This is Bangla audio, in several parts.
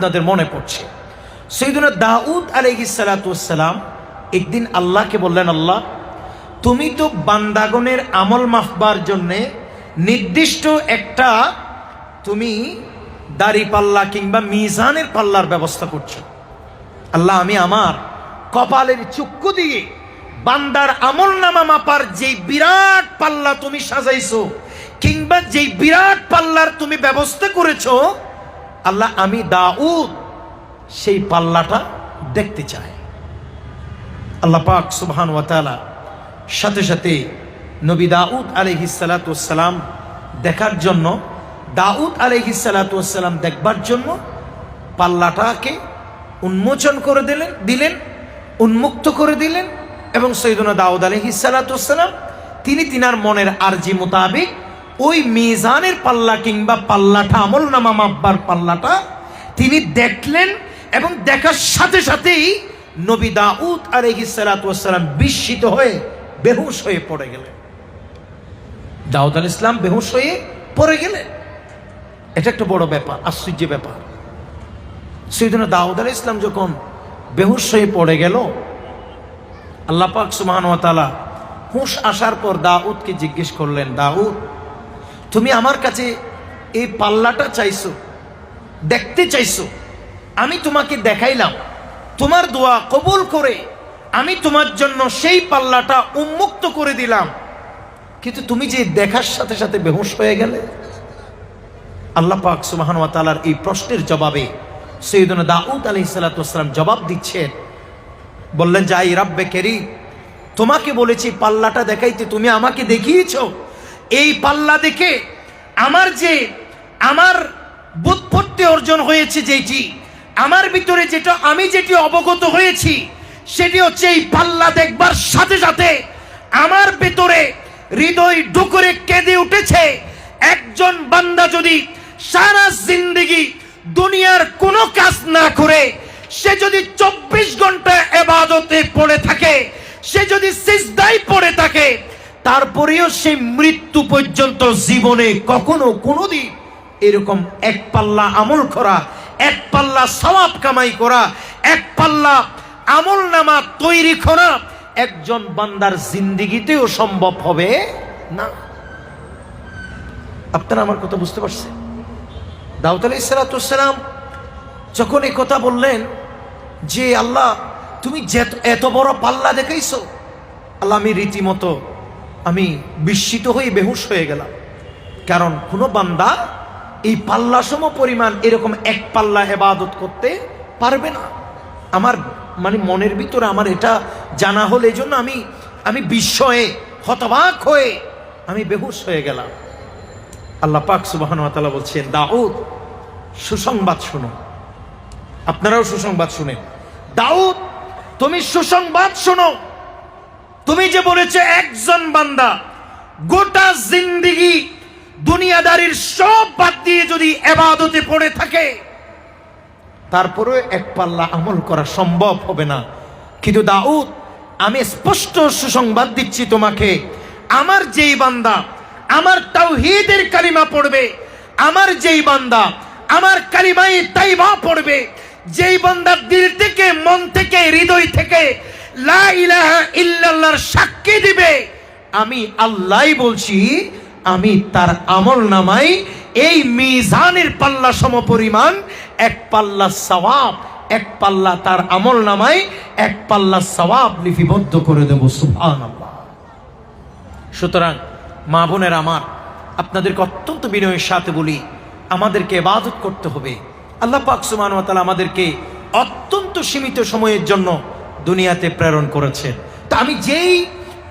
আপনাদের মনে পড়ছে। সৈদুনা দাউদ আলহিসালাম একদিন আল্লাহকে বললেন, আল্লাহ, তুমি তো বান্দাগণের আমল মাফবার জন্যে নির্দিষ্ট একটা তুমি দাড়ি পাল্লা কিংবা মিজানের পাল্লার ব্যবস্থা করছ। আল্লাহ, আমি আমার কপালের চক্ষু দিয়ে বান্দার আমল নামা মাপার যেই বিরাট পাল্লা তুমি সাজাইছো কিংবা যেই বিরাট পাল্লার তুমি ব্যবস্থা করেছ আল্লাহ আমি দাউদ সেই পাল্লাটা দেখতে চাই। আল্লাহ পাক সুবহান ওয়াতালা সাথে সাথে নবী দাউদ আলহিসালাতাম দেখার জন্য, দাউদ আলহিসালাতাম দেখবার জন্য পাল্লাটাকে উন্মোচন করে দিলেন দিলেন, উন্মুক্ত করে দিলেন এবং সৈদনা দাউদ আলহিসালাতাম তিনি তিনার মনের আরজি মোতাবেক ওই মিজানের পাল্লা কিংবা পাল্লাটা, আমল নামা মাব্বার পাল্লাটা তিনি দেখলেন এবং দেখার সাথে সাথেই নবী দাউদ আর আলহিসালাতাম বিস্মিত হয়ে বেহুশ হয়ে পড়ে গেলেন। দাউদ আল ইসলাম বেহুশ হয়ে পড়ে গেলেন। এটা একটা বড় ব্যাপার, আশ্চর্য ব্যাপার। সৈদিন দাউদ আল ইসলাম যখন বেহুশ হয়ে পড়ে গেল, আল্লাহ পাক সুমান তালা হুঁশ আসার পর দাউদকে জিজ্ঞেস করলেন, দাউদ তুমি আমার কাছে এই পাল্লাটা চাইছো, দেখতে চাইছো, আমি তোমাকে দেখাইলাম। তোমার দোয়া কবুল করে আমি তোমার জন্য সেই পাল্লাটা উন্মুক্ত করে দিলাম। কিন্তু তুমি যে দেখার সাথে সাথে বেহুশ হয়ে গেলে? আল্লাহ পাক সুবাহান তালার এই প্রশ্নের জবাবে সৈয়দনা দাউদ আলি সালাতাম জবাব দিচ্ছেন। বললেন, যাই রাব্বে কেরি তোমাকে বলেছি পাল্লাটা দেখাইতে তুমি আমাকে দেখিয়েছ এই পাল্লা দেখে আমার যে, আমার বুৎপত্তি অর্জন হয়েছে যেটি, আমার ভিতরে যেটা, আমি যেটি অবগত হয়েছি, সেটি হচ্ছে এই পাল্লা দেখবার সাথে সাথে আমার ভেতরে হৃদয় ডুকরে কেঁদে উঠেছে। একজন বান্দা যদি সারা জিন্দগি দুনিয়ার কোনো কাজ না করে, সে যদি চব্বিশ ঘণ্টা এবাদতে পড়ে থাকে, সে যদি সিজদাই পড়ে থাকে তারপরেও সে মৃত্যু পর্যন্ত জীবনে কখনো কোনোদিন এরকম এক পাল্লা আমল করা, এক পাল্লা সওয়াব কামাই করা, এক পাল্লা আমল নামা তৈরি করা একজন বান্দার জিন্দিগিতেও সম্ভব হবে না। আপনারা আমার কথা বুঝতে পারছেন? দাউদ আলি সালাতাম যখন এই কথা বললেন যে, আল্লাহ, তুমি এত বড় পাল্লা দেখাইছো? আল্লাহ, আমি রীতিমতো আমি বিস্মিত হয়ে বেহুশ হয়ে গেলাম। কারণ কোনো বান্দা এই পাল্লা সম পরিমাণ এরকম এক পাল্লা হেবাদত করতে পারবে না। আমার মানে মনের ভিতরে আমার এটা জানা হলে এই জন্য আমি আমি বিস্ময়ে, হতবাক হয়ে আমি বেহুশ হয়ে গেলাম। আল্লাহ পাক সুবাহন তালা বলছেন, দাউদ, সুসংবাদ শুনো। আপনারাও সুসংবাদ শুনেন। দাউদ, তুমি সুসংবাদ শোনো। তুমি যে বলেছে একজন বান্দা, গোটা জিন্দিগি দুনিয়াদারির সব বাদ দিয়ে যদি এবাদতে পড়ে থাকে তারপরে এক পাল্লা আমল করা সম্ভব হবে না। কিন্তু দাউদ, আমি স্পষ্ট সুসংবাদ দিচ্ছি তোমাকে, আমার যেই বান্দা, আমার তাওহীদের কালিমা পড়বে, আমার যেই বান্দা, আমার কালিমাই তাইবা পড়বে, যেই বান্দার দিল থেকে, মন থেকে, হৃদয় থেকে লা ইলাহা ইল্লাল্লাহর সাক্ষী দিবে। আমি আল্লাহই বলছি, আমি তার আমল নামাই, এই মিজানের পাল্লা সম পরিমাণ এক পাল্লা সওয়াব, এক পাল্লা তার আমল নামাই, এক পাল্লা সওয়াব লিপিবদ্ধ করে দেব, সুবহানাল্লাহ। সুতরাং, মা বোনের আমার, আপনাদেরকে অত্যন্ত বিনয়ের সাথে বলি, আমাদেরকে এবাদত করতে হবে। আল্লাহ পাক তালা আমাদেরকে অত্যন্ত সীমিত সময়ের জন্য দুনিয়াতে প্রেরণ করেছেন তা আমি যেই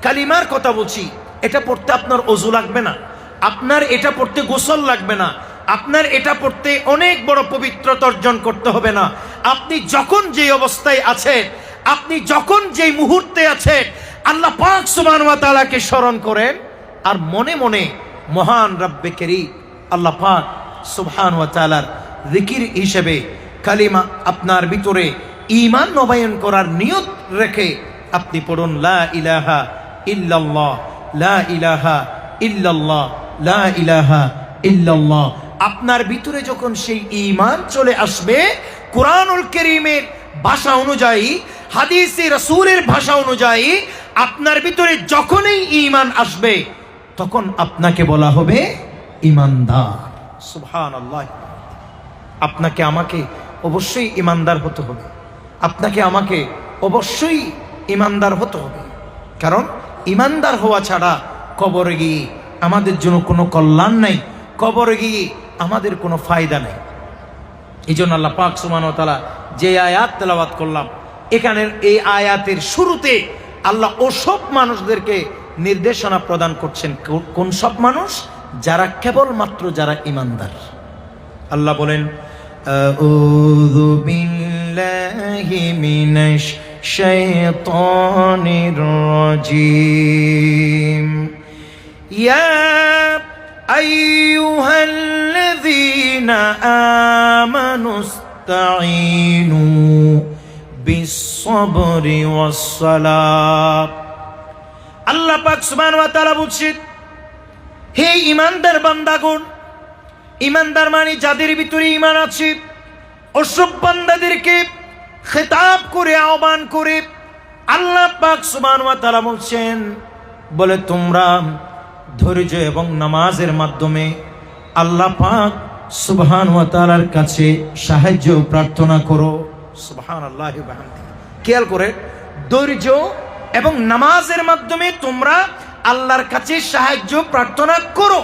কালিমার কথা বলছি, এটা পড়তে আপনার অজু লাগবে না। আপনার এটা পড়তে গোসল লাগবে না। আপনার এটা পড়তে অনেক বড় পবিত্রতা অর্জন করতে হবে না। আপনি যখন যে অবস্থায় আছেন আপনি যখন যেই মুহূর্তে আছেন আল্লাহ পাক তালাকে স্মরণ করেন আর মনে মনে মহান রব্বে কেরি আল্লাহ পাক সুবহান ওয়া তাআলার জিকির হিসেবে কালিমা আপনার ভিতরে ঈমান নবায়ন করার নিয়ত রেখে আপনি পড়ুন, লা ইলাহা ইল্লাল্লাহ, লা ইলাহা ইল্লাল্লাহ, লা ইলাহা ইল্লাল্লাহ। আপনার ভিতরে যখন সেই ঈমান চলে আসবে, কোরআনুল করিমের ভাষা অনুযায়ী, হাদিসে রসুরের ভাষা অনুযায়ী, আপনার ভিতরে যখনই ইমান আসবে, তখন আপনাকে বলা হবে ইমানদার সুবহান আল্লাহ আপনাকে, আমাকে অবশ্যই ইমানদার হতে হবে। আপনাকে, আমাকে অবশ্যই ইমানদার হতে হবে। কারণ ইমানদার হওয়া ছাড়া কবরে গিয়ে আমাদের জন্য কোনো কল্যাণ নাই, কবরে গিয়ে আমাদের কোনো ফায়দা নেই। এই জন্য আল্লাহ পাক সুমান তালা যে আয়াত তেলাবাত করলাম, এখানের এই আয়াতের শুরুতে আল্লাহ ওসব মানুষদেরকে নির্দেশনা প্রদান করছেন, কোন সব মানুষ? যারা কেবলমাত্র যারা ইমানদার। আল্লাহ বলেন আউযু বিল্লাহি মিনাশ শাইতানির রাজিম ইয়া আইয়ুহাল্লাযীনা আমানু ইসতাঈনু বিস-সাবরি ওয়াস-সালাত আল্লাহ পাক সুবহানাহু ওয়া তাআলা বলছেন, হে ইমানদার বান্দাগণ ইমানদার মানে যাদের ভিতরে ইমান আছে ওসব বান্দাদেরকে খেতাব করে, আহ্বান করে আল্লাহ পাক ওয়া তাআলা বলছেন, বলে তোমরা ধৈর্য এবং নামাজের মাধ্যমে আল্লাহ পাক সুবহান ওয়া তাআলার কাছে সাহায্য প্রার্থনা করো। সুবহান আল্লাহ খেয়াল করে, ধৈর্য এবং নামাজের মাধ্যমে তোমরা আল্লাহর কাছে সাহায্য প্রার্থনা করো।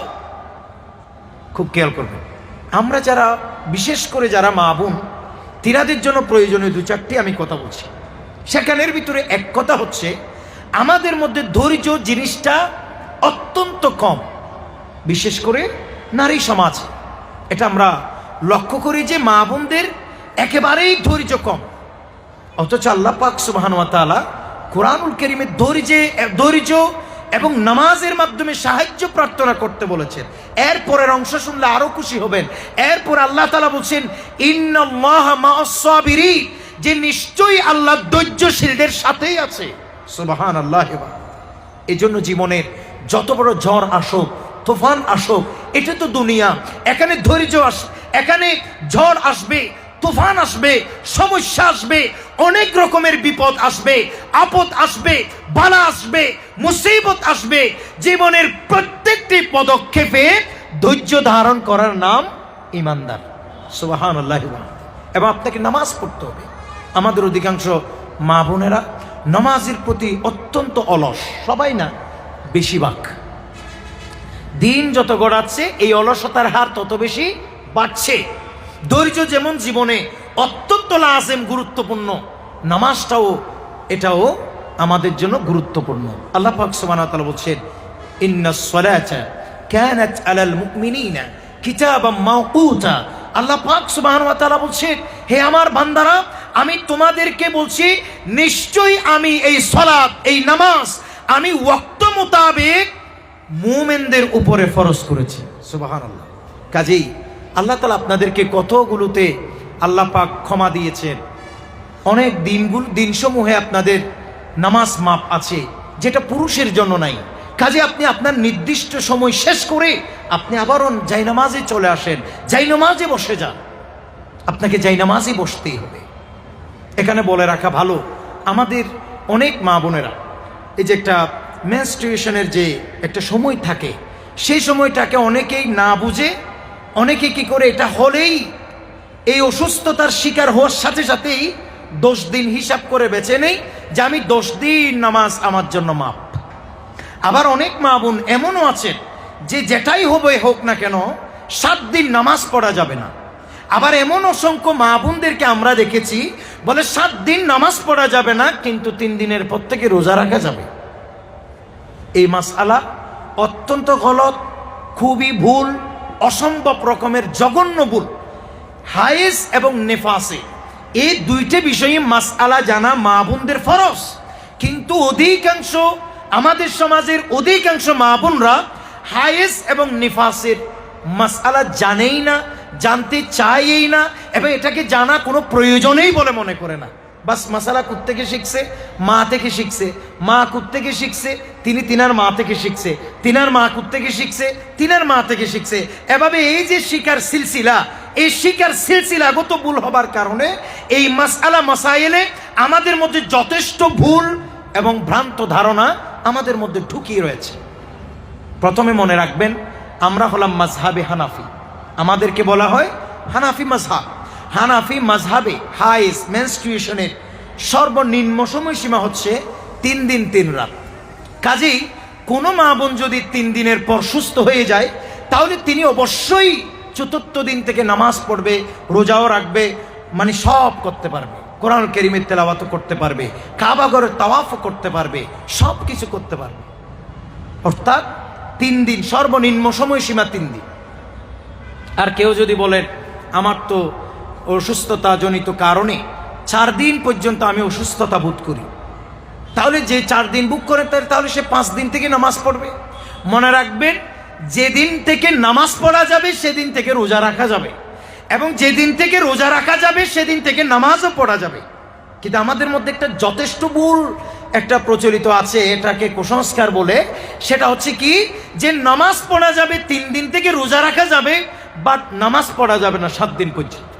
খুব খেয়াল করবেন আমরা যারা, বিশেষ করে যারা মা বোন, তিনাদের জন্য প্রয়োজনীয় দু চারটি আমি কথা বলছি। সেখানের ভিতরে এক কথা হচ্ছে, আমাদের মধ্যে ধৈর্য জিনিসটা অত্যন্ত কম। বিশেষ করে নারী সমাজ। এটা আমরা লক্ষ্য করি যে মা বোনদের একেবারেই ধৈর্য কম। অথচ আল্লাহ পাক সুবহানুয়া তাআলা কোরআনুল কারীমে ধৈর্যে, ধৈর্য এবং নামাজের মাধ্যমে সাহায্য প্রার্থনা করতে বলেছেন। এরপরের অংশ শুনলে আরও খুশি হবেন। এরপর আল্লাহ তালা বলছেন সাবিরিন যে নিশ্চয়ই আল্লাহ ধৈর্যশীলদের সাথেই আছে। সুবহানাল্লাহ এই জন্য জীবনের যত বড় ঝড় আসুক, তুফান আসুক, এটা তো দুনিয়া। এখানে ধৈর্য আস, এখানে ঝড় আসবে। তুফান আসবে, সমস্যা আসবে, অনেক রকমের বিপদ আসবে, আপদ আসবে, বালা আসবে, মুসিবত আসবে। জীবনের প্রত্যেকটি পদক্ষেপে ধৈর্য ধারণ করার নাম ইমানদার। সুবাহান এবং আপনাকে নামাজ পড়তে হবে। আমাদের অধিকাংশ মা বোনেরা নামাজের প্রতি অত্যন্ত অলস। সবাই না, বেশিরভাগ। দিন যত গড়াচ্ছে, এই অলসতার হার তত বেশি বাড়ছে। ধৈর্য যেমন জীবনে অত্যন্ত লাজেম গুরুত্বপূর্ণ, নামাজটাও এটাও আমাদের জন্য গুরুত্বপূর্ণ। আল্লাহ পাক বলছেন আল্লাহ পাক বলছেন, হে আমার বান্দারা, আমি তোমাদেরকে বলছি, নিশ্চয়ই আমি এই সালাত এই নামাজ, আমি ওয়াক্ত মোতাবেক মুমেনদের উপরে ফরজ করেছি। সুবাহান আল্লাহ কাজেই আল্লাহ তালা আপনাদেরকে কতগুলোতে আল্লাহ পাক ক্ষমা দিয়েছেন। অনেক দিনগুলো, দিনসমূহে আপনাদের নামাজ মাপ আছে, যেটা পুরুষের জন্য নাই। কাজে আপনি আপনার নির্দিষ্ট সময় শেষ করে আপনি আবারও জাইনামাজে চলে আসেন। জাইনামাজে বসে যান। আপনাকে জাইনামাজে বসতেই হবে। এখানে বলে রাখা ভালো, আমাদের অনেক মা বোনেরা, এই যে একটা মেনস্ট্রুয়েশনের যে একটা সময় থাকে, সেই সময়টাকে অনেকেই না বুঝে অনেকে কি করে, এটা হলেই এই অসুস্থতার শিকার হওয়ার সাথে সাথেই দশ দিন হিসাব করে বেছে নেই যে আমি দশ দিন নামাজ আমার জন্য মাপ আবার অনেক মা বোন এমনও আছেন যে যেটাই হবে হোক না কেন, সাত দিন নামাজ পড়া যাবে না। আবার এমন অসংখ্য মা বোনদেরকে আমরা দেখেছি, বলে সাত দিন নামাজ পড়া যাবে না, কিন্তু তিন দিনের পর থেকে রোজা রাখা যাবে। এই মাসালা অত্যন্ত গলত, খুবই ভুল অসম্ভব রকমের জঘন্য ভুল। হায়েস এবং নেফাসে। এই দুইটা বিষয়ে মাসআলা জানা মা বোনদের ফরজ। কিন্তু অধিকাংশ আমাদের সমাজের অধিকাংশ মা বোনরা হায়েস এবং নিফাসের মাসআলা জানেই না, জানতে চায়ই না, এবং এটাকে জানা কোনো প্রয়োজনেই বলে মনে করে না। বাস মাসালা থেকে শিখছে, মা থেকে শিখছে, মা কুত থেকে শিখছে, তিনি তিনার মা থেকে শিখছে, তিনার মা কুত থেকে শিখছে, তিনার মা থেকে শিখছে। এভাবে এই যে শিকার সিলসিলা, এই শিকার সিলসিলাগত ভুল হবার কারণে এই মাসআলা মাসাইলে আমাদের মধ্যে যথেষ্ট ভুল এবং ভ্রান্ত ধারণা আমাদের মধ্যে ঢুকিয়ে রয়েছে। প্রথমে মনে রাখবেন, আমরা হলাম মাজহাবে হানাফি। আমাদেরকে বলা হয় হানাফি মাজহাব হানাফি মাজহাবে হাইস মেনস্ট্রিয়েশনের সর্বনিম্ন সময়সীমা হচ্ছে তিন দিন, তিন রাত। কাজেই কোনো মা বোন যদি তিন দিনের পর সুস্থ হয়ে যায়, তাহলে তিনি অবশ্যই চতুর্থ দিন থেকে নামাজ পড়বে, রোজাও রাখবে মানে সব করতে পারবে। কোরআন কেরিমের তেলাওয়াত করতে পারবে কাবাগরের তাওয়াফও করতে পারবে, সব কিছু করতে পারবে। অর্থাৎ তিন দিন, সর্বনিম্ন সময়সীমা তিন দিন। আর কেউ যদি বলেন আমার তো অসুস্থতা জনিত কারণে চার দিন পর্যন্ত আমি অসুস্থতা বোধ করি। তাহলে যে চার দিন বুক করে তাহলে সে পাঁচ দিন থেকে নামাজ পড়বে। মনে রাখবেন, যেদিন থেকে নামাজ পড়া যাবে, সেদিন থেকে রোজা রাখা যাবে। এবং যেদিন থেকে রোজা রাখা যাবে, সেদিন থেকে নামাজও পড়া যাবে। কিন্তু আমাদের মধ্যে একটা যথেষ্ট ভুল একটা প্রচলিত আছে, এটাকে কুসংস্কার বলে। সেটা হচ্ছে কি, যে নামাজ পড়া যাবে, তিন দিন থেকে রোজা রাখা যাবে বাট নামাজ পড়া যাবে না সাত দিন পর্যন্ত।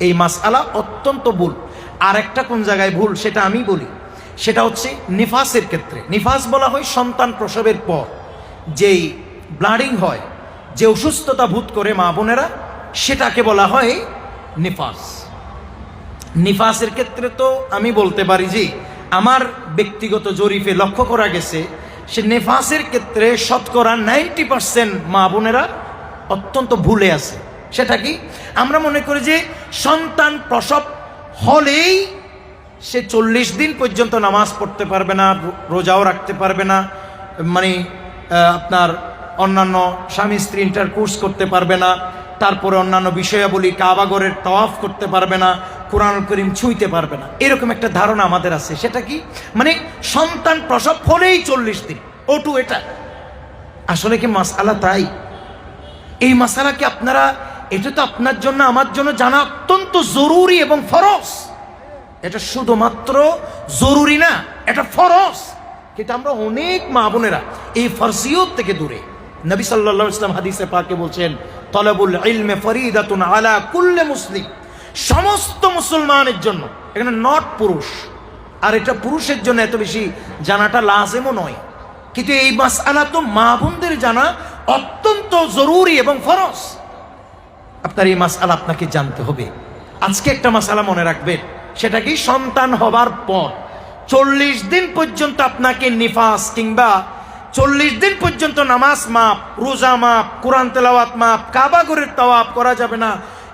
এই মাসআলা অত্যন্ত ভুল। আর একটা কোন জায়গায় ভুল সেটা আমি বলি। সেটা হচ্ছে নিফাসের ক্ষেত্রে। নিফাস বলা হয় সন্তান প্রসবের পর। যেই ব্লাডিং হয়, যে অসুস্থতা ভূত করে মা বোনেরা, সেটাকে বলা হয় নিফাস। নিফাসের ক্ষেত্রে তো আমি বলতে পারি যে, আমার ব্যক্তিগত জরিপে লক্ষ্য করা গেছে, সে নেফাসের ক্ষেত্রে শতকরা নাইনটি পার্সেন্ট মা বোনেরা অত্যন্ত ভুলে আছে। সেটা কি? আমরা মনে করি যে সন্তান প্রসব হলেই সে চল্লিশ দিন পর্যন্ত নামাজ পড়তে পারবে না রোজাও রাখতে পারবে না মানে আপনার অন্যান্য স্বামী স্ত্রী ইন্টার কোর্স করতে পারবে না, তারপরে অন্যান্য বিষয়াবলী কাবাগরের তওয়াফ করতে পারবে না কোরআন করিম ছুঁইতে পারবে না। এরকম একটা ধারণা আমাদের আছে। সেটা কি? মানে সন্তান প্রসব হলেই চল্লিশ দিন। ওটু এটা। আসলে কি মাসালা তাই? এই মাসালা কি আপনারা এটা তো আপনার জন্য, আমার জন্য জানা অত্যন্ত জরুরি এবং ফরজ। এটা শুধুমাত্র জরুরি না, এটা ফরজ। কিন্তু আমরা অনেক মা বোনেরা এই ফরজিয়ত থেকে দূরে। নবী আলাইহি ইসলাম হাদিসে পাকে বলছেন, তলবুল ইলমে ফরিদাতুন আলা কুল্লে মুসলিম। সমস্ত মুসলমানের জন্য, এখানে নট পুরুষ। আর এটা পুরুষের জন্য এত বেশি জানাটা লাজেমও নয়। কিন্তু এই মাস আলা তো মা বোনদের জানা অত্যন্ত জরুরি এবং ফরজ। আপনার এই মাসআলা আপনাকে জানতে হবে। আজকে একটা মাসালা মনে রাখবেন, সেটা কি সন্তান হবার পর। চল্লিশ দিন পর্যন্ত আপনাকে নিফাস কিংবা চল্লিশ দিন পর্যন্ত নামাজ মাপ রোজা মাপ কোরআন তেলাওয়াত মাপ কাবাগরের তাওয়াপ করা যাবে না।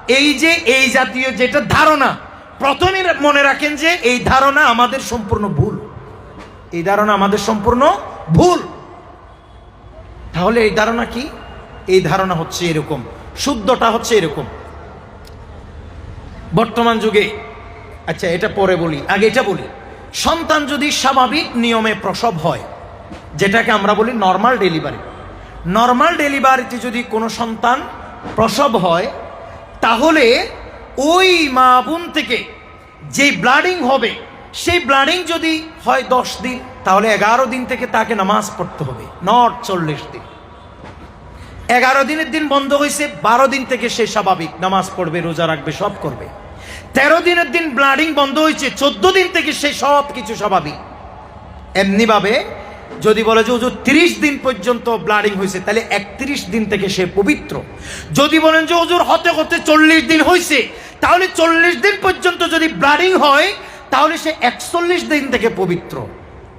এই যে, এই জাতীয় যেটা ধারণা, প্রথমে মনে রাখেন যে এই ধারণা আমাদের সম্পূর্ণ ভুল। এই ধারণা আমাদের সম্পূর্ণ ভুল। তাহলে এই ধারণা কি? এই ধারণা হচ্ছে এরকম। শুদ্ধটা হচ্ছে এরকম। বর্তমান যুগে আচ্ছা এটা পরে বলি, আগে এটা বলি। সন্তান যদি স্বাভাবিক নিয়মে প্রসব হয়, যেটাকে আমরা বলি নর্মাল ডেলিভারি নর্মাল ডেলিভারিতে যদি কোনো সন্তান প্রসব হয়, তাহলে ওই মা বোন থেকে যে ব্লাডিং হবে, সেই ব্লাডিং যদি হয় দশ দিন, তাহলে এগারো দিন থেকে তাকে নামাজ পড়তে হবে নট চল্লিশ দিন। এগারো দিনের দিন বন্ধ হয়েছে বারো দিন থেকে সে স্বাভাবিক। নামাজ পড়বে, রোজা রাখবে, সব করবে। তেরো দিনের দিন ব্লাডিং বন্ধ হয়েছে চোদ্দ দিন থেকে সে সব কিছু স্বাভাবিক। এমনিভাবে যদি বলে যে হুজুর তিরিশ দিন পর্যন্ত ব্লাডিং হয়েছে তাহলে একত্রিশ দিন থেকে সে পবিত্র। যদি বলেন যে হুজুর হতে হতে চল্লিশ দিন হয়েছে তাহলে চল্লিশ দিন পর্যন্ত যদি ব্লাডিং হয়, তাহলে সে একচল্লিশ দিন থেকে পবিত্র।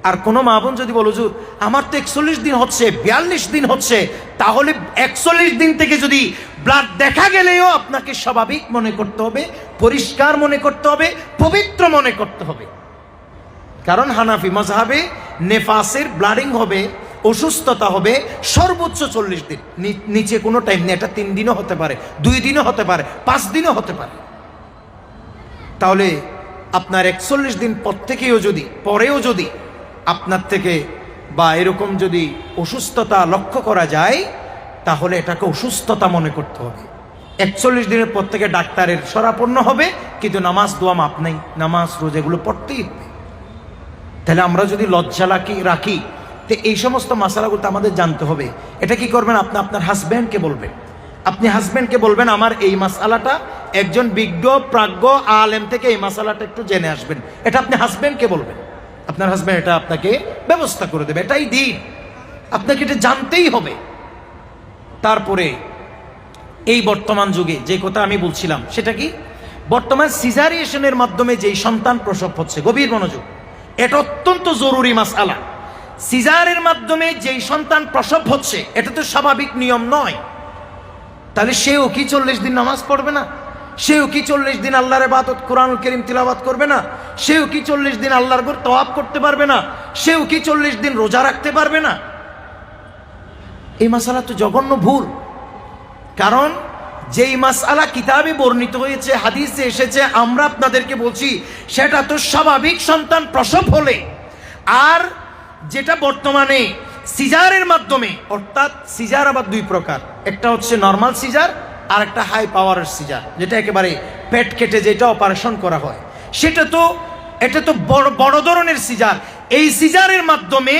আর কোনো মা বোন যদি বলো, হুজুর, আমার তো একচল্লিশ দিন হচ্ছে, বিয়াল্লিশ দিন হচ্ছে, তাহলে একচল্লিশ দিন থেকে যদি ব্লাড দেখা গেলেও আপনাকে স্বাভাবিক মনে করতে হবে, পরিষ্কার মনে করতে হবে, পবিত্র মনে করতে হবে। কারণ হানাফি মজাহাবে নেফাসের ব্লাডিং হবে, অসুস্থতা হবে, সর্বোচ্চ চল্লিশ দিন। নিচে কোনো টাইম নেই, এটা তিন দিনও হতে পারে, দুই দিনও হতে পারে, পাঁচ দিনও হতে পারে। তাহলে আপনার একচল্লিশ দিন পর থেকেও যদি, পরেও যদি আপনার থেকে বা এরকম যদি অসুস্থতা লক্ষ্য করা যায়, তাহলে এটাকে অসুস্থতা মনে করতে হবে। একচল্লিশ দিনের পর থেকে ডাক্তারের সরাপন্ন হবে, কিন্তু নামাজ দোয়া মাপ নাই। নামাজ, রোজ এগুলো পড়তেই হবে। তাহলে আমরা যদি লজ্জা রাখি রাখি, তো এই সমস্ত মশালাগুলো আমাদের জানতে হবে। এটা কি করবেন আপনি আপনার হাজব্যান্ডকে বলবেন। আপনি হাজব্যান্ডকে বলবেন, আমার এই মশালাটা একজন বিজ্ঞ, প্রাজ্ঞ, আলেম থেকে এই মশালাটা একটু জেনে আসবেন। এটা আপনি হাজব্যান্ডকে বলবেন। আপনার হাজব্যান্ড এটা আপনাকে ব্যবস্থা করে দেবে, এটাই দিন। আপনাকে এটা জানতেই হবে। তারপরে, এই বর্তমান যুগে যে কথা আমি বলছিলাম, সেটা কি? বর্তমান সিজারিয়েশনের মাধ্যমে যেই সন্তান প্রসব হচ্ছে, গভীর মনোযোগ, এটা অত্যন্ত জরুরি মাসালা সিজারের মাধ্যমে যেই সন্তান প্রসব হচ্ছে, এটা তো স্বাভাবিক নিয়ম নয়। তাহলে সেও কি চল্লিশ দিন নামাজ পড়বে না? সেও কি চল্লিশ দিন আল্লাহর বাদত কোরআন করিম তিলাবাত করবে না? সেও কি চল্লিশ দিন আল্লাহর ঘর তওয়াব করতে পারবে না? সেও কি চল্লিশ দিন রোজা রাখতে পারবে না? এই মাসালা তো জঘন্য ভুল। কারণ যেই মাসালা কিতাবে বর্ণিত হয়েছে, হাদিসে এসেছে, আমরা আপনাদেরকে বলছি, সেটা তো স্বাভাবিক সন্তান প্রসব হলে। আর যেটা বর্তমানে সিজারের মাধ্যমে, অর্থাৎ সিজার আবার দুই প্রকার। একটা হচ্ছে নর্মাল সিজার আর একটা হাই পাওয়ারের সিজার যেটা একেবারে পেট কেটে যেটা অপারেশন করা হয়। সেটা তো, এটা তো বড় বড় ধরনের সিজার এই সিজারের মাধ্যমে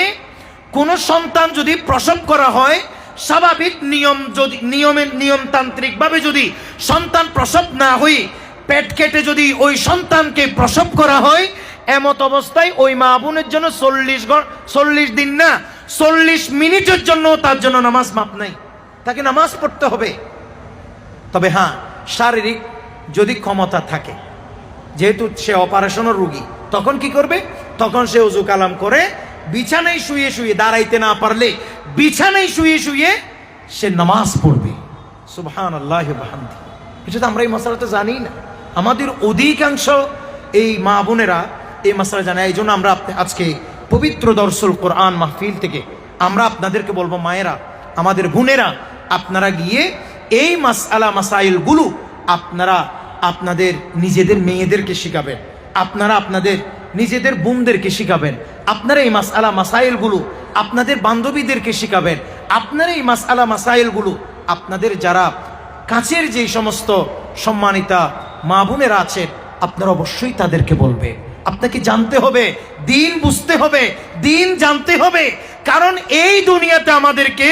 কোনো সন্তান যদি প্রসব করা হয়, স্বাভাবিক নিয়ম যদি নিয়মের নিয়মতান্ত্রিকভাবে যদি সন্তান প্রসব না হয়ে পেট কেটে যদি ওই সন্তানকে প্রসব করা হয়, এমত অবস্থায় ওই মা বোনের জন্য চল্লিশ চল্লিশ দিন না, চল্লিশ মিনিটের জন্য তার জন্য নামাজ মাপ নাই। তাকে নামাজ পড়তে হবে। তবে হ্যাঁ শারীরিক যদি ক্ষমতা থাকে, যেহেতু সে অপারেশনের রুগী, তখন কি করবে? তখন সে উজু কালাম করে বিছানায় শুয়ে শুয়ে দাঁড়াইতে না পারলে বিছানায় শুয়ে শুয়ে সে নামাজ পড়বে। সুবহান আল্লাহ বাহান্দি এটা তো আমরা এই মশালাটা জানি না। আমাদের অধিকাংশ এই মা বোনেরা এই মশালা জানে। এই জন্য আমরা আজকে পবিত্র দর্শল কোরআন মাহফিল থেকে আমরা আপনাদেরকে বলব, মায়েরা, আমাদের বোনেরা, আপনারা গিয়ে এই মাসালা মাসাইলগুলো আপনারা আপনাদের নিজেদের মেয়েদেরকে শিখাবেন। আপনারা আপনাদের নিজেদের বোনদেরকে শিখাবেন। আপনারা এই মাসালা মাসাইলগুলো আপনাদের বান্ধবীদেরকে শিখাবেন। আপনারা এই মাসালা মাসাইলগুলো আপনাদের যারা কাছের যেই সমস্ত সম্মানিতা মা বোনেরা আছেন, আপনারা অবশ্যই তাদেরকে বলবে। আপনাকে জানতে হবে, দিন বুঝতে হবে, দিন জানতে হবে। কারণ এই দুনিয়াতে আমাদেরকে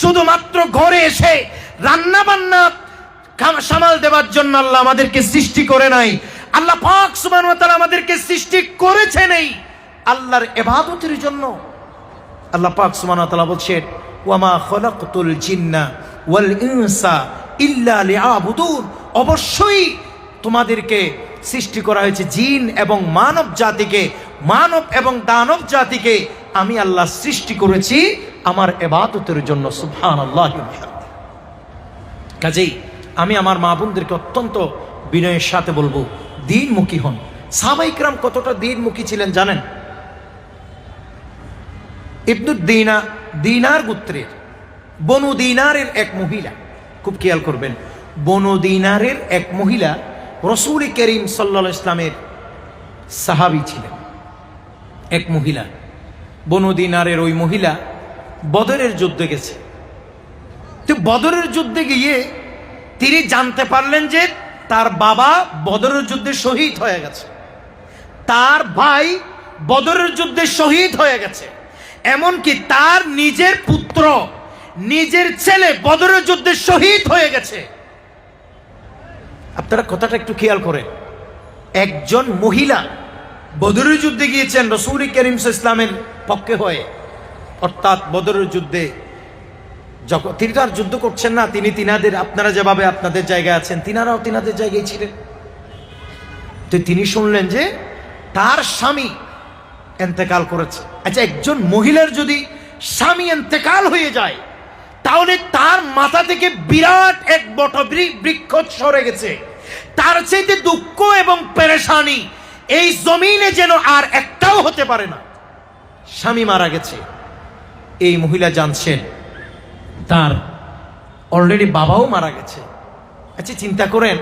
শুধুমাত্র ঘরে এসে রান্না বান্না সামাল দেওয়ার জন্য আল্লাহ আমাদেরকে সৃষ্টি করে নাই। আল্লাহ পাক সুবহান ওয়া তাআলা আমাদেরকে সৃষ্টি করেছে নেই। আল্লাহর ইবাদতের জন্য। আল্লাহ পাক তাআলা বলছেন, ওয়ামা খলাকতুল জিন্না ওয়াল ইনসা ইল্লা লিয়াবুদুন। অবশ্যই তোমাদেরকে সৃষ্টি করা হয়েছে জিন এবং মানব জাতিকে, মানব এবং দানব জাতিকে আমি আল্লাহ সৃষ্টি করেছি আমার এবাদতের জন্য। সুবহানাল্লাহ কাজেই আমি আমার মা বোনদেরকে অত্যন্ত বিনয়ের সাথে বলব, দিনমুখী হন। সাবাইকরাম কতটা দিনমুখী ছিলেন জানেন? ইবনুদ দিনা, দিনার গোত্রের, বনু দিনারের এক মহিলা। খুব খেয়াল করবেন, বনু দিনারের এক মহিলা রসুল করিম সাল্লা ইসলামের সাহাবি ছিলেন। এক মহিলা, বনু দিনারের ওই মহিলা বদরের যুদ্ধে গেছে। তো বদরের যুদ্ধে গিয়ে তিনি জানতে পারলেন যে তার বাবা বদরের যুদ্ধে শহীদ হয়ে গেছে। তার ভাই বদরের যুদ্ধে শহীদ হয়ে গেছে। এমনকি তার নিজের পুত্র, নিজের ছেলে বদরের যুদ্ধে শহীদ হয়ে গেছে। আপনারা কথাটা একটু খেয়াল করেন। একজন মহিলা বদরের যুদ্ধে গিয়েছেন রসুল করিম ইসলামের পক্ষে হয়ে। অর্থাৎ বদরের যুদ্ধে যখন তিনি তো আর যুদ্ধ করছেন না, তিনি তিনাদের, আপনারা যেভাবে আপনাদের জায়গায় আছেন, তিনারাও তিনাদের জায়গায় ছিলেন। তো তিনি শুনলেন যে তার স্বামী এন্তেকাল করেছে। আচ্ছা একজন মহিলার যদি স্বামী এন্তেকাল হয়ে যায়, তাহলে তার মাথা থেকে বিরাট এক বট বৃক্ষ সরে গেছে। তার চাইতে দুঃখ এবং পেরেশানি এই জমিনে যেন আর একটাও হতে পারে না। স্বামী মারা গেছে। এই মহিলা জানছেন তার অলরেডি বাবাও মারা গেছে। আচ্ছা চিন্তা করেন।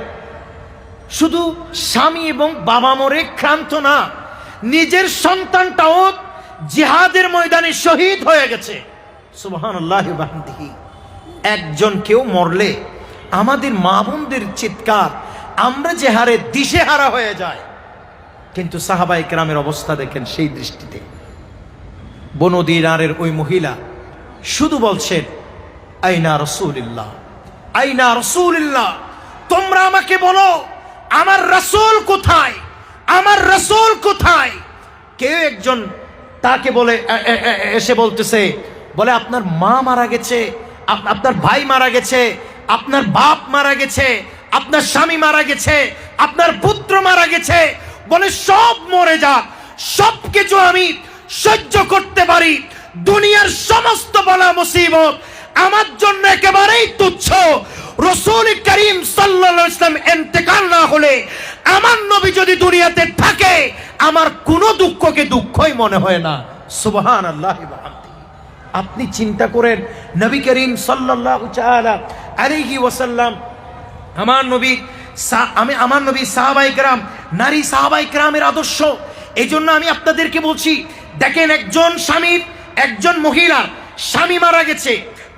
শুধু স্বামী এবং বাবা মরে ক্রান্ত না, নিজের সন্তানটাও জিহাদের ময়দানে শহীদ হয়ে গেছে। একজন কেউ মরলে আমাদের মা বোনদের চিৎকার, আমরা যে হারে দিশে হারা হয়ে যায় কিন্তু সাহাবাই কেরামের অবস্থা দেখেন সেই দৃষ্টিতে। বনদিনারের ওই মহিলা শুধু বলছেন আইনা রসুলিল্লাহ। আইনা রসুলিল্লাহ। তোমরা আমাকে বলো, আমার রসুল কোথায়? আমার রসুল কোথায়? কেউ একজন তাকে বলে এসে বলতেছে, বলে, আপনার মা মারা গেছে আপনার ভাই মারা গেছে, আপনার বাপ মারা গেছে, আপনার স্বামী মারা গেছে, আপনার পুত্র মারা গেছে। বলে, সব মরে যাক, সব কিছু আমি সহ্য করতে পারি। দুনিয়ার সমস্ত বলা মুসিবত আমার জন্য একেবারেই তুচ্ছ। রসুল করিম সাল্লা ইসলাম এন্তেকাল না হলে আমার নবী যদি দুনিয়াতে থাকে, আমার কোনো দুঃখকে দুঃখই মনে হয় না। সুবহান আল্লাহ আপনি চিন্তা করেন, নবী করিম সাল্লাহ আলিহি ওয়াসাল্লাম আমার নবী আমি আমার নবী সাহাবাইকরাম নারী সাহাবাইকরামের আদর্শ। এই জন্য আমি আপনাদেরকে বলছি, দেখেন একজন স্বামীর একজন মহিলার স্বামী মারা গেছে।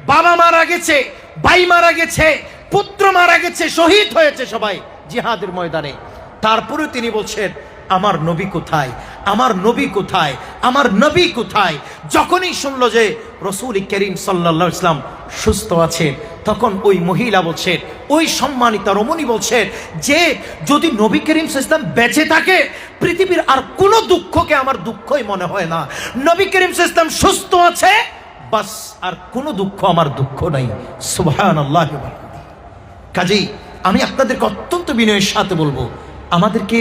বাবা মারা গেছে, ভাই মারা গেছে, পুত্র মারা গেছে, শহীদ হয়েছে সবাই জিহাদের ময়দানে। তারপরে তিনি বলছেন, আমার নবী কোথায়? আমার নবী কোথায়? আমার নবী কোথায়? যখনই শুনলো যে রসুল করিম সাল্লা ইসলাম সুস্থ আছেন, তখন ওই মহিলা বলছেন, ওই সম্মানিত রমণী বলছেন যে, যদি নবী করিম ইসলাম বেঁচে থাকে, পৃথিবীর আর কোনো দুঃখকে আমার দুঃখই মনে হয় না। নবী করিম ইসলাম সুস্থ আছে বাস, আর কোনো দুঃখ আমার দুঃখ নাই। সুবহান আল্লাহ কাজেই আমি আপনাদেরকে অত্যন্ত বিনয়ের সাথে বলব, আমাদেরকে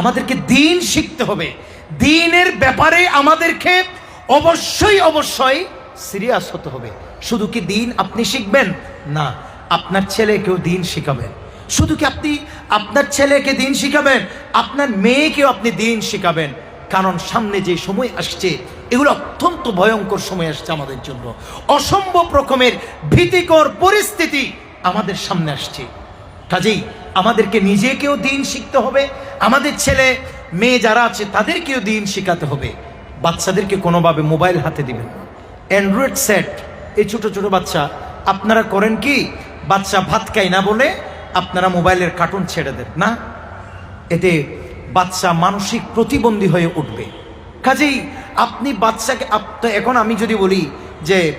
আমাদেরকে দিন শিখতে হবে। দিনের ব্যাপারে আমাদেরকে অবশ্যই অবশ্যই সিরিয়াস হতে হবে। শুধু কি দিন আপনি শিখবেন? না, আপনার ছেলেকেও দিন শিখাবেন। শুধু কি আপনি, আপনার ছেলেকে দিন শিখাবেন? আপনার মেয়েকেও আপনি দিন শিখাবেন। কারণ সামনে যে সময় আসছে, এগুলো অত্যন্ত ভয়ঙ্কর সময় আসছে আমাদের জন্য। অসম্ভব রকমের ভীতিকর পরিস্থিতি আমাদের সামনে আসছে। কাজেই আমাদেরকে নিজেকেও দিন শিখতে হবে, আমাদের ছেলে, মেয়ে যারা আছে, তাদেরকেও দিন শেখাতে হবে। বাচ্চাদেরকে কোনোভাবে মোবাইল হাতে দিবেন অ্যান্ড্রয়েড সেট এই ছোট ছোট বাচ্চা, আপনারা করেন কি? বাচ্চা ভাত খায় না বলে আপনারা মোবাইলের কার্টুন ছেড়ে দেন, না? এতে বাচ্চা মানসিক প্রতিবন্ধী হয়ে উঠবে। কাজেই আপনি বাচ্চাকে এখন আমি যদি বলি যে,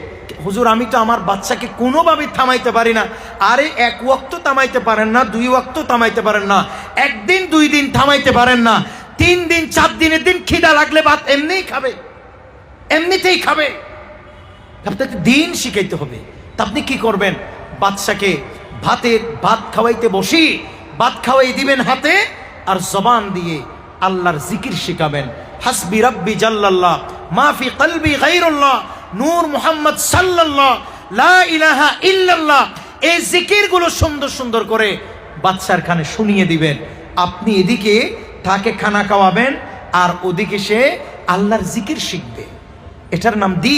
হুজুর, আমি তো আমার বাচ্চাকে কোনোভাবে থামাইতে পারি না। আরে, এক ওয়াক্ত থামাইতে পারেন না, দুই ওয়াক্ত থামাইতে পারেন না। একদিন, দুই দিন থামাইতে পারেন না। তিন দিন, চার দিনের দিন খিদা লাগলে ভাত এমনিই খাবে। এমনিতেই খাবে। আপনাকে দিন শিখাইতে হবে। তা আপনি কি করবেন? বাচ্চাকে ভাতের, ভাত খাওয়াইতে বসি, ভাত খাওয়াই দিবেন হাতে আর জবান দিয়ে আল্লাহর জিকির শিখাবেন। হাসবি রব্বি জাল্লাল্লাহ মাফি কলবি গাইরুল্লাহ নূর মুহাম্মদ সাল্লাল্লাহ, লা ইলাহা ইল্লাল্লাহ। এই জিকিরগুলো সুন্দর সুন্দর করে বাচ্চার কানে শুনিয়ে দিবেন। আপনি এদিকে তাকে খানা খাওয়াবেন আর ওদিকে সে আল্লাহর জিকির শিখবে। এটার নাম দি।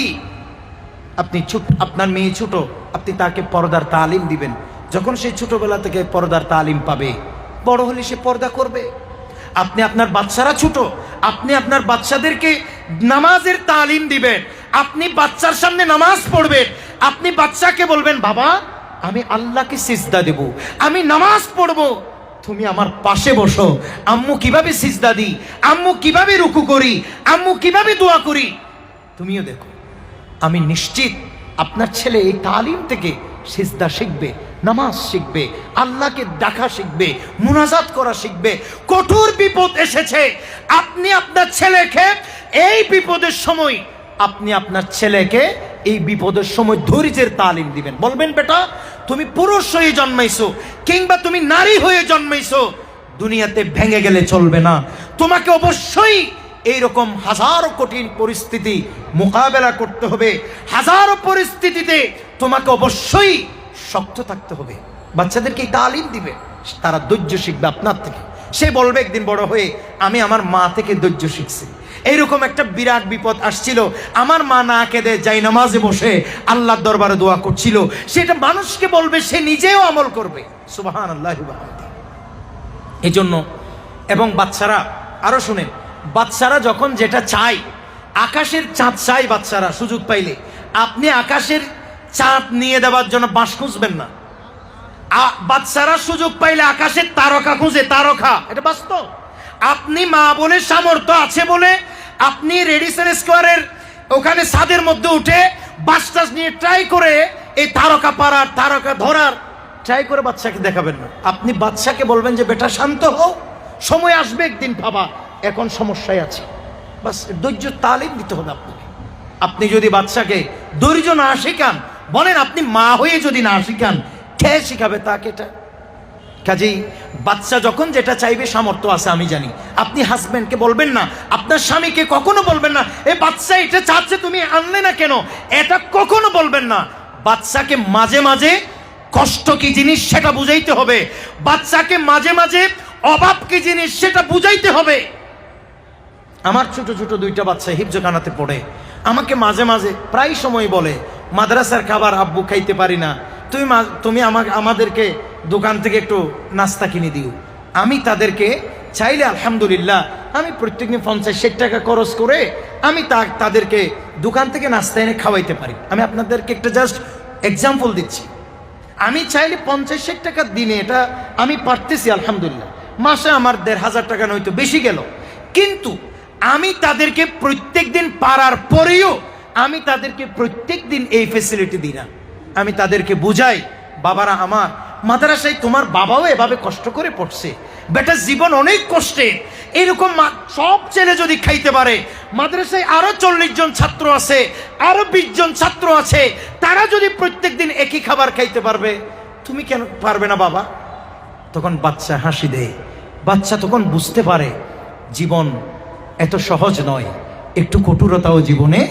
আপনি ছোট, আপনার মেয়ে ছোট, আপনি তাকে পর্দার তালিম দিবেন। যখন সে ছোটবেলা থেকে পর্দার তালিম পাবে বড় হলে সে পর্দা করবে। আপনি আপনার বাচ্চারা ছোট, আপনি আপনার বাচ্চাদেরকে নামাজের তালিম দিবেন, আপনি বাচ্চার সামনে নামাজ পড়বেন, আপনি বাচ্চাকে বলবেন, বাবা, আমি আল্লাহকে সিজদা দেব, আমি নামাজ পড়ব। তুমি আমার পাশে বসো। আম্মু কীভাবে সিজদা দিই? আম্মু কীভাবে রুকু করি? আম্মু কীভাবে দোয়া করি? তুমিও দেখো, আমি নিশ্চিত আপনার ছেলে এই তালিম থেকে সিজদা শিখবে, নামাজ শিখবে। আল্লাহকে ডাকা শিখবে, মুনাজাত করা শিখবে। কঠোর বিপদ এসেছে। আপনি আপনার ছেলেকে এই বিপদের সময়, আপনি আপনার ছেলেকে এই বিপদের সময় ধৈর্যের তালিম দিবেন। বলবেন, বেটা, তুমি পুরুষ হয়ে জন্মাইছো কিংবা তুমি নারী হয়ে জন্মাইছো, দুনিয়াতে ভেঙে গেলে চলবে না। তোমাকে অবশ্যই এইরকম হাজারো কঠিন পরিস্থিতি মোকাবেলা করতে হবে। হাজারো পরিস্থিতিতে তোমাকে অবশ্যই শক্ত থাকতে হবে। বাচ্চাদেরকে তালিম দিবে, তারা ধৈর্য শিখবে আপনার থেকে। সে বলবে, একদিন বড় হয়ে আমি আমার মা থেকে ধৈর্য শিখছি। এইরকম একটা বিরাট বিপদ আসছিল। আমার মা না কেঁদে যাই নামাজে বসে আল্লাহর দরবারে দোয়া করছিল। সেটা মানুষকে বলবে, সে নিজেও আমল করবে। সুবাহান আল্লাহ এই জন্য এবং বাচ্চারা, আরও শুনেন, বাচ্চারা যখন যেটা চায়, আকাশের চাঁদ চাই বাচ্চারা, সুযোগ পাইলে। আপনি আকাশের চাঁদ নিয়ে দেওয়ার জন্য বাঁশ খুঁজবেন না। বাচ্চারা সুযোগ পাইলে আকাশের তারকা খুঁজে, তারকা। এটা বাস্তব। আপনি মা বলে সামর্থ্য আছে বলে আপনি রেডিসন স্কোয়ারের ওখানে ছাদের মধ্যে উঠে বাস টাস নিয়ে ট্রাই করে এই তারকা পাড়ার, তারকা ধরার, ট্রাই করে বাচ্চাকে দেখাবেন না। আপনি বাচ্চাকে বলবেন যে, বেটা, শান্ত হও। সময় আসবে একদিন, বাবা। এখন সমস্যায় আছে। বাস, ধৈর্য, তালিম দিতে হবে আপনাকে। আপনি যদি বাচ্চাকে ধৈর্য না শেখান, বলেন আপনি মা হয়ে যদি না শেখান কে শিখাবে তাকে এটা? কাজেই বাচ্চা যখন যেটা চাইবে সামর্থ্য আছে, আমি জানি। আপনি হাজব্যান্ডকে বলবেন না, আপনার স্বামীকে কখনো বলবেন না, এ বাচ্চা এটা চাচ্ছে, তুমি আনলে না কেন? এটা কখনো বলবেন না। বাচ্চাকে মাঝে মাঝে কষ্ট কি জিনিস সেটা বুঝাইতে হবে। বাচ্চাকে মাঝে মাঝে অভাব কি জিনিস সেটা বুঝাইতে হবে। আমার ছোট ছোট দুইটা বাচ্চা হিফজখানাতে পড়ে। আমাকে মাঝে মাঝে প্রায় সময় বলে, মাদ্রাসার খাবার আব্বু খাইতে পারি না। তুমি তুমি আমাকে, আমাদেরকে দোকান থেকে একটু নাস্তা কিনে দিও। আমি তাদেরকে চাইলে আলহামদুলিল্লাহ, আমি প্রত্যেকদিন পঞ্চাশ ষাট টাকা খরচ করে আমি তা, তাদেরকে দোকান থেকে নাস্তা এনে খাওয়াইতে পারি। আমি আপনাদেরকে একটা জাস্ট এক্সাম্পল দিচ্ছি। আমি চাইলে পঞ্চাশ ষাট টাকার দিনে এটা আমি পারতেছি আলহামদুলিল্লাহ। মাসে আমার দেড় হাজার টাকা নয়তো বেশি গেল। কিন্তু আমি তাদেরকে প্রত্যেক দিন পারার পরেও আমি তাদেরকে প্রত্যেক দিন এই ফেসিলিটি দিই না। আমি তাদেরকে বুঝাই, বাবারা আমার, মাদ্রাসায় তোমার বাবাও এভাবে কষ্ট করে পড়ছে। বেটার জীবন অনেক কষ্টে এরকম সব ছেলে যদি খাইতে পারে, মাদ্রাসায় আরও চল্লিশ জন ছাত্র আছে, আরও বিশ জন ছাত্র আছে, তারা যদি প্রত্যেক দিন একই খাবার খাইতে পারবে, তুমি কেন পারবে না বাবা? তখন বাচ্চা হাসি দেয়। বাচ্চা তখন বুঝতে পারে, জীবন এত সহজ নয়, একটু কঠোরতাও জীবনে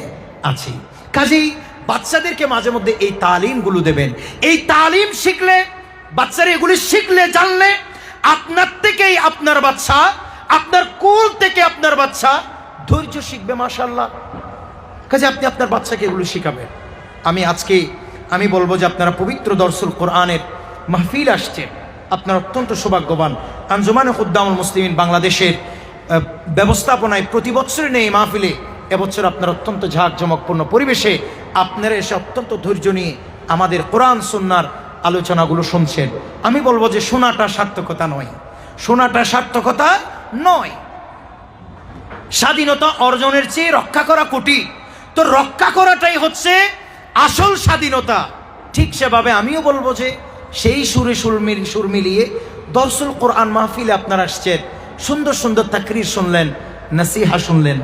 আছে। কাজেই বাচ্চাদেরকে মাঝে মধ্যে এই তালিমগুলো দেবেন। এই তালিম শিখলে, বাচ্চারা এগুলি শিখলে, জানলে আপনার থেকেই আপনার বাচ্চা, আপনার কোল থেকে আপনার বাচ্চা ধৈর্য শিখবে মাশাল্লাহ কাজে আপনি আপনার বাচ্চাকে এগুলো শিখাবেন। আমি আজকে, আমি বলব যে আপনারা পবিত্র দর্শন কোরআনের মাহফিল আসছেন আপনার অত্যন্ত সৌভাগ্যবান। আঞ্জুমানে খুদ্দামুল মুসলিমিন বাংলাদেশের ব্যবস্থাপনায় প্রতি বছর নেই মাহফিলে, এবছর আপনার অত্যন্ত ঝাঁকজমকপূর্ণ পরিবেশে আপনারা এসে অত্যন্ত ধৈর্য নিয়ে আমাদের কোরআন সন্ন্যার আলোচনাগুলো শুনছেন। আমি বলব যে শোনাটা সার্থকতা নয়। শোনাটা সার্থকতা নয়। স্বাধীনতা অর্জনের চেয়ে রক্ষা করা কঠিন। তো রক্ষা করাটাই হচ্ছে আসল স্বাধীনতা। ঠিক সেভাবে আমিও বলব যে সেই সুরে সুর মিল সুর মিলিয়ে দর্শল কোরআন মাহফিলে আপনারা আসছেন। সুন্দর সুন্দর তাকরির শুনলেন, নাসিহা শুনলেন।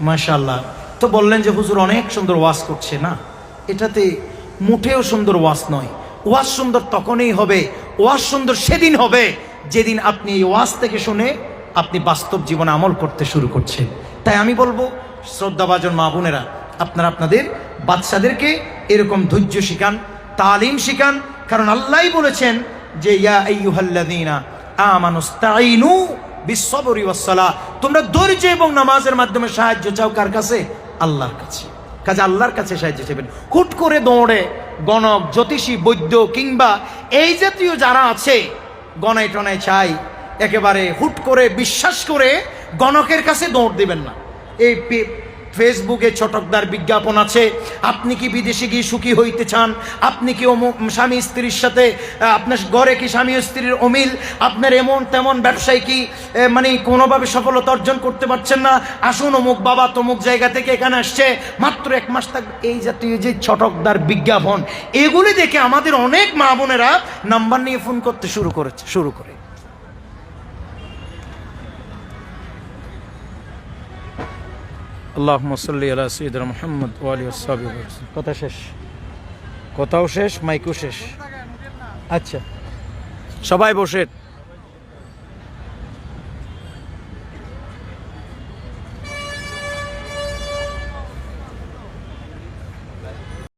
মাশাল্লাহ তো বললেন যে হুজুর অনেক সুন্দর ওয়াজ করছে, না? এটাতে মুঠেও সুন্দর ওয়াজ নয়। ওয়াজ সুন্দর তখনই হবে, ওয়াজ সুন্দর সেদিন হবে, যেদিন আপনি এই ওয়াজ থেকে শুনে আপনি বাস্তব জীবনে আমল করতে শুরু করছেন। তাই আমি বলব, শ্রদ্ধাভাজন মা বোনেরা, আপনারা আপনাদের বাচ্চাদেরকে এরকম ধৈর্য শিখান, তালিম শিখান, কারণ আল্লাহই বলেছেন যে, ইয়া তোমরা ধৈর্য এবং নামাজের মাধ্যমে সাহায্য চাও কার কাছে? আল্লাহর কাছে। কাজে আল্লাহর কাছে সাহায্য চাইবেন। হুট করে দৌড়ে গণক, জ্যোতিষী, বৈদ্য কিংবা এই জাতীয় যারা আছে, গণায় টনায় চাই একেবারে হুট করে বিশ্বাস করে গণকের কাছে দৌড় দিবেন না। এই ফেসবুকে ছটকদার বিজ্ঞাপন আছে। আপনি কি বিদেশে গিয়ে সুখী হইতে চান? আপনি কি স্বামী স্ত্রীর সাথে আপনার ঘরে কি স্বামী স্ত্রীর অমিল? আপনার এমন তেমন ব্যবসায় কি মানে কোনোভাবে সফলতা অর্জন করতে পারছেন না? আসুন অমুক বাবা তমুক জায়গা থেকে এখানে আসছে। মাত্র এক মাস থাকবে এই জাতীয় যে ছটকদার বিজ্ঞাপন, এগুলি দেখে আমাদের অনেক মা বোনেরা নাম্বার নিয়ে ফোন করতে শুরু করেছে শুরু করে। আল্লাহ সাল্লি আলা সৈয়দনা মোহাম্মদ ওয়ালি ওসাবি কথা শেষ। কথাও শেষ মাইকও শেষ। আচ্ছা। সবাই বসে